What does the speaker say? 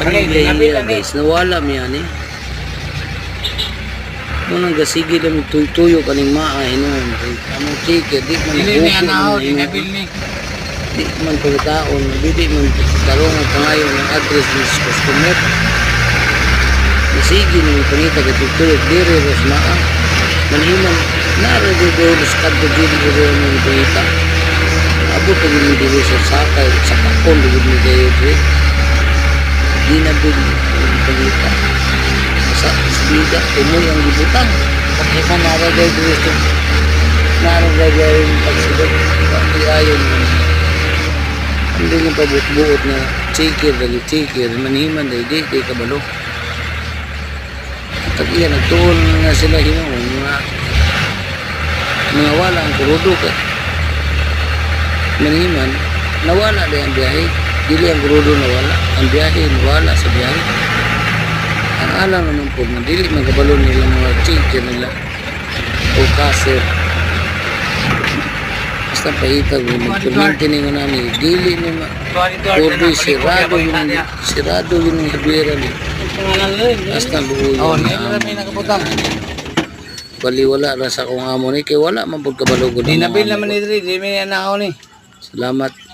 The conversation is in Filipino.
Kanilay niya guys. Nawala mo yan eh. Munang gasigi lang tuyo kaning maay noon. Among chike, di man Dili ni anaw, di yun. nabil ni. Di man pagkataon, di man tarong ang pangayon ng address ng customer. Nasigi ng panita ka tutulog diri ros maa. Manhiman, nara di diri sa kadto diri diri ng panita. Abot ang diri sa sakay, sa kakon diri ni bil ang panita. Sa sbida, tumoy ang gibutang. Diri sa nara di diri ng pagsidot. Di ayon. Hindi nga pabuot-buot na chikir, dali chikir, manhiman, dali di, di kabalo. At iya, nagtuon nga sila hinuon, mga mga wala ang kurudo ka. Manhiman, nawala din ang biyahe. Dili ang kurudo nawala. Ang biyahe, nawala sa biyahe. Ang alam naman po, na dili magkabalo nila mga chikir nila. O kasir. Basta paitag, magkuminti ni nga nani, dili ni ma... Kurdi, sirado yun, sirado yun ang hardware ni. Basta buo yun. Baliwala ra sa akong amo ni, kay wala man po kabalugod. Di nabil naman ko. ni Dre, di may anaw ni. Salamat.